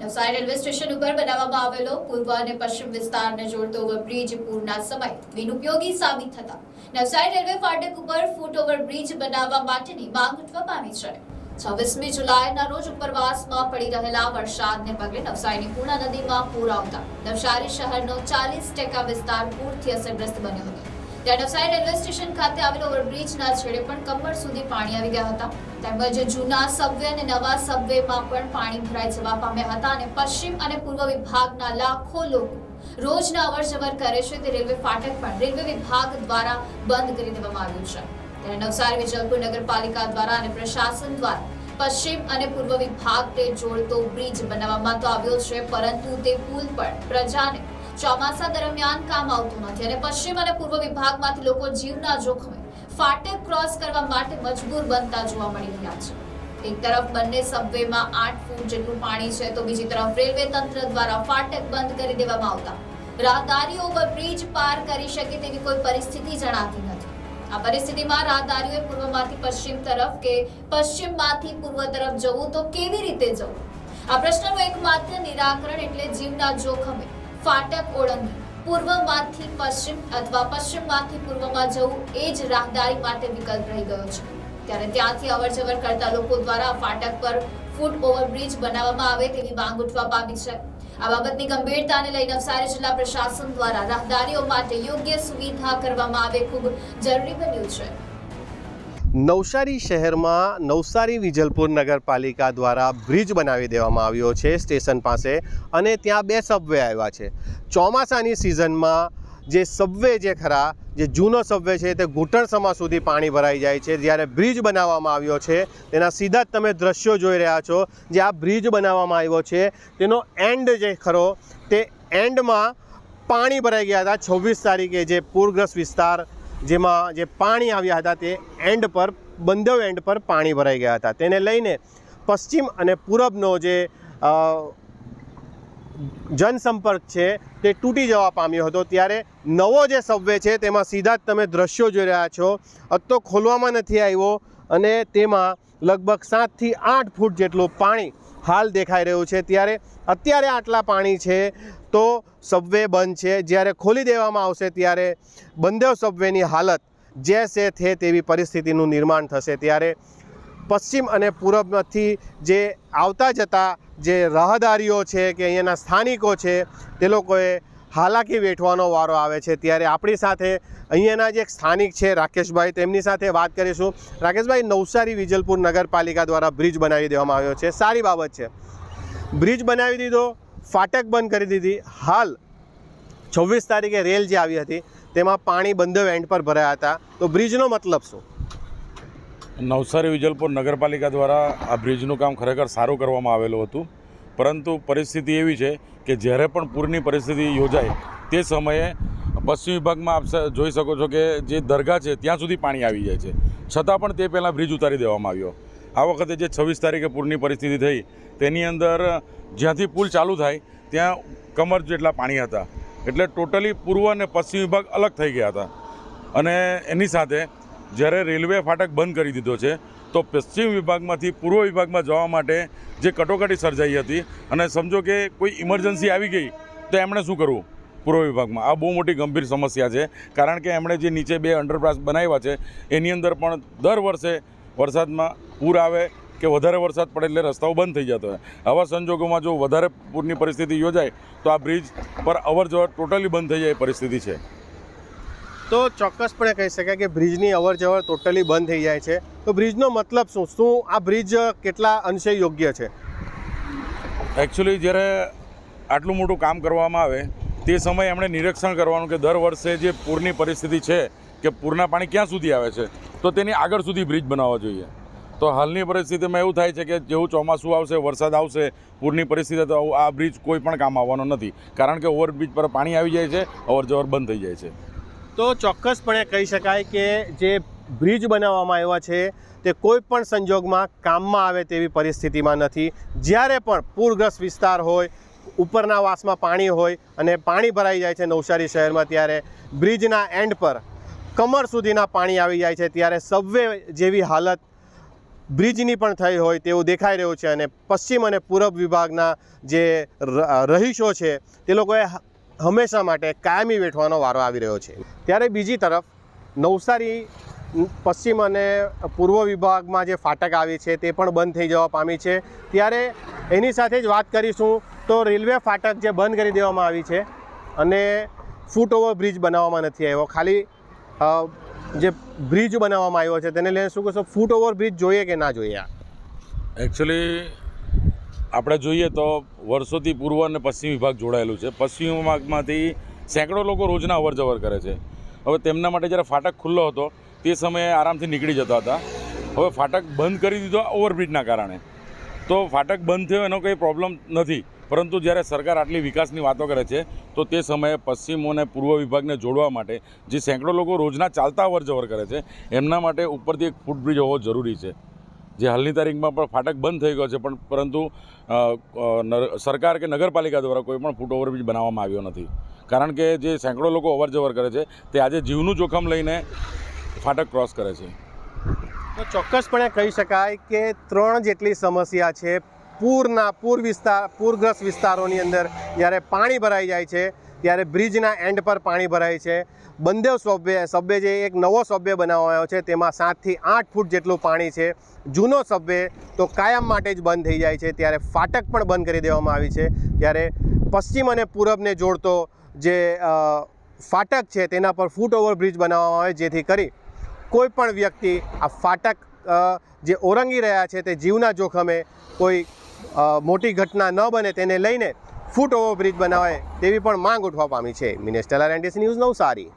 Navsari railway station ઉપર બનાવવામાં આવેલો પૂર્વ અને પશ્ચિમ વિસ્તારને જોડતો ઓવરબ્રિજ પૂરના સમય બિનઉપયોગી સાબિત થતા. નવસારી રેલવે ફાટક ઉપર ફૂટ ઓવરબ્રિજ બનાવવા માટેની માંગ ઉઠવા પામી છે. છવ્વીસમી જુલાઈના રોજ ઉપરવાસમાં પડી રહેલા વરસાદને પગલે નવસારીની પૂર્ણા નદીમાં પૂર આવતા. નવસારી શહેરનો ચાલીસ ટકા વિસ્તાર પૂરથી અસરગ્રસ્ત બન્યો હતો. ત્યાં નવસારી રેલવે સ્ટેશન ખાતે આવેલ ઓવરબ્રિજના છેડે પણ કમર સુધી પાણી આવી ગયા હતા. તેમજ જૂના સબવે અને નવા સબવેમાં પણ પાણી ભરાઈ જવા પામ્યા હતા અને પશ્ચિમ અને પૂર્વ વિભાગના લાખો લોકો રોજના અવર જવર કરે છે. તે રેલવે ફાટક પણ રેલવે વિભાગ દ્વારા બંધ કરી દેવામાં આવ્યું છે. ત્યારે નવસારી, વિજલપુર નગરપાલિકા દ્વારા અને પ્રશાસન દ્વારા પશ્ચિમ અને પૂર્વ વિભાગને જોડતો બ્રિજ બનાવવામાં તો આવ્યો છે, પરંતુ તે પુલ પર પ્રજાને ચોમાસા દરમિયાન કામ આવતું નથી અને પશ્ચિમ અને પૂર્વ વિભાગમાંથી લોકો જીવના જોખમે ફાટક ક્રોસ કરવા માટે મજબૂર બનતા જોવા મળી રહ્યા છે. એક તરફ બંને સબવેમાં આઠ ફૂટ જેટલું પાણી છે તો બીજી તરફ રેલવે તંત્ર દ્વારા ફાટક બંધ કરી દેવામાં આવતા. રાહદારીઓ બ્રિજ પાર કરી શકે તેવી કોઈ પરિસ્થિતિ જણાતી નથી. આ પરિસ્થિતિમાં રાહદારીઓએ પૂર્વમાંથી પશ્ચિમ તરફ કે પશ્ચિમમાંથી પૂર્વ તરફ જવું તો કેવી રીતે જવું? આ પ્રશ્નનું એકમાત્ર નિરાકરણ એટલે જીવના જોખમે ફાટક ઓળંગી. પૂર્વમાંથી પશ્ચિમ અથવા પશ્ચિમમાંથી પૂર્વમાં જવું એ જ રાહદારી માટે વિકલ્પ રહી ગયો છે. ત્યારે ત્યાંથી અવરજવર કરતા લોકો દ્વારા ફાટક પર ફૂટ ઓવરબ્રિજ બનાવવામાં આવે તેવી માંગ ઉઠવા પામી છે. આ બાબતની ગંભીરતાને લઈ નવસારી જિલ્લા પ્રશાસન દ્વારા રાહદારીઓ માટે યોગ્ય સુવિધા કરવામાં આવે ખૂબ જરૂરી બન્યું છે. નવસારી શહેરમાં નવસારી વિજલપુર નગરપાલિકા દ્વારા બ્રિજ બનાવી દેવામાં આવ્યો છે સ્ટેશન પાસે અને ત્યાં બે સબવે આવ્યા છે. ચોમાસાની સિઝનમાં જે સબવે જે ખરા, જે જૂનો સબવે છે તે ઘૂંટણસમા સુધી પાણી ભરાઈ જાય છે. જ્યારે બ્રિજ બનાવવામાં આવ્યો છે, તેના સીધા જ તમે દ્રશ્યો જોઈ રહ્યા છો જે આ બ્રિજ બનાવવામાં આવ્યો છે. તેનો એન્ડ જે ખરો, તે એન્ડમાં પાણી ભરાઈ ગયા હતા છવ્વીસ તારીખે જે પૂરગ્રસ્ત વિસ્તાર જેમાં જે પાણી આવ્યા હતા તે એન્ડ પર, બંધવ એન્ડ પર પાણી ભરાઈ ગયા હતા. તેને લઈને પશ્ચિમ અને પૂરબનો જે જનસંપર્ક છે તે તૂટી જવા પામ્યો હતો. ત્યારે નવો જે સબવે છે તેમાં સીધા જ તમે દ્રશ્યો જોઈ રહ્યા છો. અત્તો ખોલવામાં નથી આવ્યો અને તેમાં લગભગ સાતથી આઠ ફૂટ જેટલું પાણી હાલ દેખાઈ રહ્યું છે. ત્યારે અત્યારે આટલા પાણી છે તો સબવે બંધ છે. જ્યારે ખોલી દેવામાં આવશે ત્યારે બંદેવ સબવેની હાલત જે છે તે તેવી પરિસ્થિતિનું નિર્માણ થશે. ત્યારે પશ્ચિમ અને પૂર્વમાંથી જે આવતા જતા જે રાહદારીઓ છે કે અહીંયાના સ્થાનિકો છે તે લોકોએ હાલાકી વેઠવાનો વારો આવે છે. ત્યારે આપણી સાથે અહીંયાના જે એક સ્થાનિક છે રાકેશભાઈ, તેમની સાથે વાત કરીશું. રાકેશભાઈ, નવસારી વિજલપુર નગરપાલિકા દ્વારા બ્રિજ બનાવી દેવામાં આવ્યો છે. સારી બાબત છે. બ્રિજ બનાવી દીધો, ફાટક બંધ કરી દીધી. હાલ છવ્વીસ તારીખે રેલ જે આવી હતી, તેમાં પાણી બંધ એન્ડ પર ભરાયા હતા. તો બ્રિજનો મતલબ શું? નવસારી વિજલપુર નગરપાલિકા દ્વારા આ બ્રિજનું કામ ખરેખર સારું કરવામાં આવેલું હતું. પરંતુ પરિસ્થિતિ એવી છે કે જ્યારે પણ પૂરની પરિસ્થિતિ યોજાય, તે સમયે પશ્ચિમ વિભાગમાં આપ જોઈ શકો છો કે જે દરગાહ છે, ત્યાં સુધી પાણી આવી જાય છે. છતાં પણ તે પહેલાં બ્રિજ ઉતારી દેવામાં આવ્યો. આ વખતે જે છવ્વીસ તારીખે પૂરની પરિસ્થિતિ થઈ, તેની અંદર જ્યાંથી પુલ ચાલુ થાય, ત્યાં કમર જેટલા પાણી હતા. એટલે ટોટલી પૂર્વ અને પશ્ચિમ વિભાગ અલગ થઈ ગયા હતા. અને એની સાથે જ્યારે રેલવે ફાટક બંધ કરી દીધો છે, તો પશ્ચિમ વિભાગમાંથી પૂર્વ વિભાગમાં જવા માટે જે કટોકટી સર્જાઈ હતી અને સમજો કે કોઈ ઇમરજન્સી આવી ગઈ, તો એમણે શું કરવું? પૂર્વ વિભાગમાં. આ બહુ મોટી ગંભીર સમસ્યા છે, કારણ કે એમણે જે નીચે બે અંડરપાસ બનાવ્યા છે, એની અંદર પણ દર વર્ષે વરસાદમાં પૂર આવે કે વધારે વરસાદ પડે એટલે રસ્તાઓ બંધ થઈ જતો હોય. આવા સંજોગોમાં જો વધારે પૂરની પરિસ્થિતિ યોજાય, તો આ બ્રિજ પર અવર જવર ટોટલી બંધ થઈ જાય પરિસ્થિતિ છે. તો ચોક્કસપણે કહી શકાય કે બ્રિજની અવર જવર ટોટલી બંધ થઈ જાય છે. તો બ્રિજનો મતલબ શું? શું આ બ્રિજ કેટલા અંશે યોગ્ય છે? એકચ્યુઅલી જ્યારે આટલું મોટું કામ કરવામાં આવે, તે સમયે એમણે નિરીક્ષણ કરવાનું કે દર વર્ષે જે પૂરની પરિસ્થિતિ છે કે પૂરના પાણી ક્યાં સુધી આવે છે, તો તેની આગળ સુધી બ્રિજ બનાવવા જોઈએ. તો હાલની પરિસ્થિતિમાં એવું થાય છે કે જેવું ચોમાસું આવશે, વરસાદ આવશે, પૂરની પરિસ્થિતિ તો આ બ્રિજ કોઈ પણ કામ આવવાનો નથી. કારણ કે ઓવરબ્રિજ પર પાણી આવી જાય છે અવર જવર બંધ થઈ જાય છે. તો ચોક્કસપણે કહી શકાય કે જે બ્રિજ બનાવવામાં આવ્યા છે, તે કોઈ પણ સંજોગમાં કામમાં આવે તેવી પરિસ્થિતિમાં નથી. જ્યારે પણ પૂરગ્રસ્ત વિસ્તાર હોય, ઉપરના વાસમાં પાણી હોય અને પાણી ભરાઈ જાય છે નવસારી શહેરમાં, ત્યારે બ્રિજના એન્ડ પર કમર સુધીના પાણી આવી જાય છે. ત્યારે સબવે જેવી હાલત બ્રિજની પણ થઈ હોય તેવું દેખાઈ રહ્યું છે અને પશ્ચિમ અને પૂરબ વિભાગના જે રહીશો છે, તે લોકોએ હંમેશા માટે કાયમી વેઠવાનો વારો આવી રહ્યો છે. ત્યારે બીજી તરફ, નવસારી પશ્ચિમ અને પૂર્વ વિભાગમાં જે ફાટક આવી છે તે પણ બંધ થઈ જવા પામી છે. ત્યારે એની સાથે જ વાત કરીશું તો રેલવે ફાટક જે બંધ કરી દેવામાં આવી છે અને ફૂટ ઓવર બ્રિજ બનાવવામાં નથી આવ્યો. ખાલી જે બ્રિજ બનાવવામાં આવ્યો છે તેને લઈને શું કહેશો? ફૂટ ઓવર બ્રિજ જોઈએ કે ના જોઈએ એકચ્યુઅલી આપણે જોઈએ તો વર્ષોથી પૂર્વ અને પશ્ચિમ વિભાગ જોડાયેલું છે. પશ્ચિમ વિભાગમાંથી સેંકડો લોકો રોજના અવર જવર કરે છે. હવે તેમના માટે જ્યારે ફાટક ખુલ્લો હતો, તે સમયે આરામથી નીકળી જતા હતા. હવે ફાટક બંધ કરી દીધો ઓવરબ્રિજના કારણે. તો ફાટક બંધ થયો એનો કંઈ પ્રોબ્લેમ નથી. પરંતુ જ્યારે સરકાર આટલી વિકાસની વાતો કરે છે, તો તે સમયે પશ્ચિમ અને પૂર્વ વિભાગને જોડવા માટે જે સેંકડો લોકો રોજના ચાલતા અવર જવર કરે છે, એમના માટે ઉપરથી એક ફૂટબ્રિજ હોવો જરૂરી છે. જે હાલની તારીખમાં પણ ફાટક બંધ થઈ ગયો છે, પણ પરંતુ સરકાર કે નગરપાલિકા દ્વારા કોઈ પણ ફૂટ ઓવરબ્રિજ બનાવવામાં આવ્યો નથી. કારણ કે જે સેંકડો લોકો અવર કરે છે, તે આજે જીવનું જોખમ લઈને ફાટક ક્રોસ કરે છે. તો ચોક્કસપણે કહી શકાય કે ત્રણ જેટલી સમસ્યા છે. પૂરના પૂર વિસ્તાર પૂરગ્રસ્ત વિસ્તારોની અંદર જ્યારે પાણી ભરાઈ જાય છે ત્યારે બ્રિજના એન્ડ પર પાણી ભરાય છે. બંદેવ સભ્ય સભ્ય જે એક નવો સભ્ય બનાવવામાં આવ્યો છે, તેમાં સાતથી આઠ ફૂટ જેટલું પાણી છે. જૂનો સભ્ય તો કાયમ માટે જ બંધ થઈ જાય છે. ત્યારે ફાટક પણ બંધ કરી દેવામાં આવી છે. ત્યારે પશ્ચિમ અને પૂરબને જોડતો જે ફાટક છે, તેના પર ફૂટ ઓવર બ્રિજ બનાવવામાં આવે, જેથી કરી કોઈ પણ વ્યક્તિ આ ફાટક જે ઓરંગી રહ્યા છે, તે જીવના જોખમે કોઈ મોટી ઘટના ન બને, તેને લઈને ફૂટ ઓવરબ્રિજ બનાવાય બનાવે તેવી પણ માંગ ઉઠવા પામી છે. મિનેસ્ટલ એનટીસી ન્યૂઝ નવસારી.